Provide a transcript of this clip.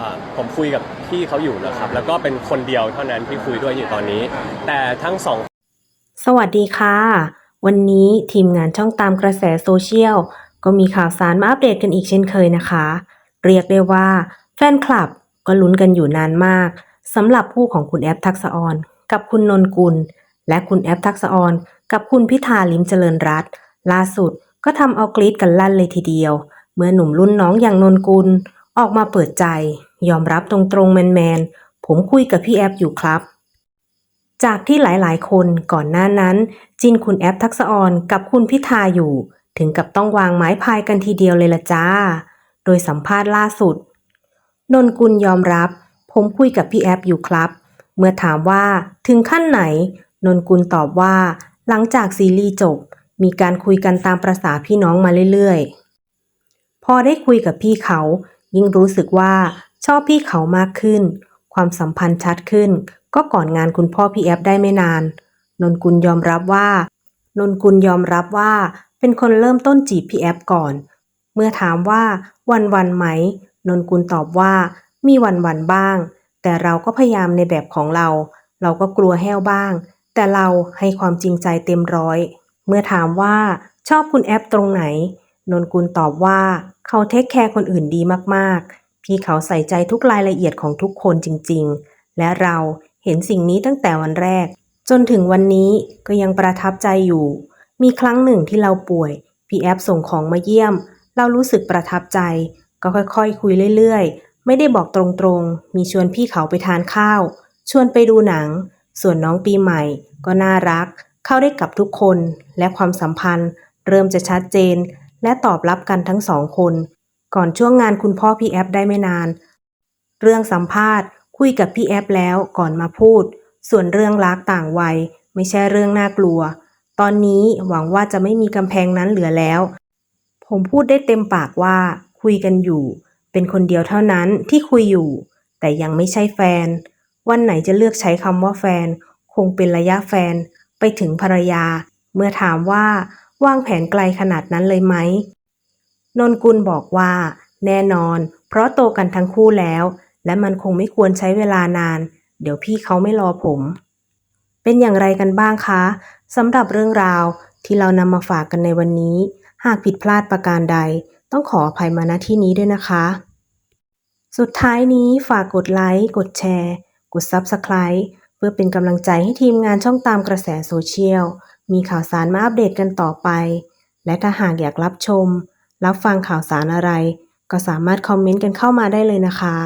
อ่อผมคุยกับพี่เขาอยู่นะครับ แล้วก็เป็นคนเดียวเท่านั้นที่คุยด้วยอยู่ตอนนี้ แต่ทั้งสองสวัสดีค่ะ วันนี้ทีมงานช่องตามกระแสโซเชียล ก็มีข่าวสารมาอัปเดตกันอีกเช่นเคยนะคะ เรียกได้ว่าแฟนคลับก็ลุ้นกันอยู่นานมากสำหรับคู่ของคุณแอฟทักษออน กับคุณนนกุล และคุณแอฟทักษออนกับคุณพิธาลิมเจริญรัตล่าสุดก็ทำเอากรีดกันลั่นเลยทีเดียว เมื่อหนุ่มรุ่นน้องอย่างนนกุลออกมาเปิดใจ ยอมรับตรงๆแมนๆ ผมคุยกับพี่แอฟอยู่ครับ จากที่หลายๆ คนก่อนหน้านั้น จินคุณแอปทักษะออนกับคุณพิธาอยู่ ถึงกับต้องวางไม้พายกันทีเดียวเลยละจ้า โดยสัมภาษณ์ล่าสุด นนกุลยอมรับ ผมคุยกับพี่แอปอยู่ครับ เมื่อถามว่าถึงขั้นไหน นนกุลตอบว่า หลังจากซีรีส์จบ มีการคุยกันตามประษาพี่น้องมาเรื่อยๆ พอได้คุยกับพี่เขา ยิ่งรู้สึกว่า ชอบพี่เขามากขึ้น ความสัมพันธ์ชัดขึ้น ก็ก่อนงานคุณพ่อพี่แอฟได้ไม่นาน นนกุลยอมรับว่า นนกุลยอมรับว่า เป็นคนเริ่มต้นจีบพี่แอฟก่อน เมื่อถามว่าวันวันๆไหม นนกุลตอบว่า มีวันวันๆบ้าง แต่เราก็พยายามในแบบของเรา เราก็กลัวแห้วบ้าง แต่เราให้ความจริงใจเต็มร้อย เมื่อถามว่าชอบคุณแอฟตรงไหน นนกุลตอบว่า เขาเทคแคร์คนอื่นดีมากๆ พี่เขาใส่ใจทุกรายละเอียดของทุกคนจริง ๆ และเราเห็นสิ่งนี้ตั้งแต่วันแรก จนถึงวันนี้ก็ยังประทับใจอยู่ มีครั้งหนึ่งที่เราป่วย พี่แอฟส่งของมาเยี่ยม เรารู้สึกประทับใจ ก็ค่อยๆคุยเรื่อยๆ ไม่ได้บอกตรงๆ มีชวนพี่เขาไปทานข้าว ชวนไปดูหนัง ส่วนน้องปีใหม่ ก็น่ารัก เข้าได้กับทุกคน และความสัมพันธ์ เริ่มจะชัดเจน และตอบรับกันทั้งสองคน ก่อนช่วงงานคุณพ่อพี่แอฟได้ไม่นาน เรื่องสัมภาษณ์ คุยกับพี่แอฟแล้วก่อนมาพูด ส่วนเรื่องรักต่างวัย ไม่ใช่เรื่องน่ากลัว ตอนนี้หวังว่าจะไม่มีกำแพงนั้นเหลือแล้ว ผมพูดได้เต็มปากว่า คุยกันอยู่ เป็นคนเดียวเท่านั้นที่คุยอยู่ แต่ยังไม่ใช่แฟน วันไหนจะเลือกใช้คำว่าแฟน คงเป็นระยะแฟน ไปถึงภรรยา เมื่อถามว่า วางแผนไกลขนาดนั้นเลยไหม นนกุลบอกว่า แน่นอน เพราะโตกันทั้งคู่แล้ว และมันคงไม่ควรใช้เวลานาน เดี๋ยวพี่เขาไม่รอผม เป็นอย่างไรกันบ้างคะสำหรับเรื่องราวที่เรานำมาฝากกันในวันนี้ หากผิดพลาดประการใด ต้องขออภัยมาณที่นี้ด้วยนะคะ สุดท้ายนี้ฝากกดไลค์ กดแชร์ กด Subscribe เพื่อเป็นกำลังใจให้ทีมงานช่องตามกระแสโซเชียล มีข่าวสารมาอัปเดตกันต่อไป และถ้าหากอยากรับชม รับฟังข่าวสารอะไร ก็สามารถคอมเมนต์กันเข้ามาได้เลยนะคะ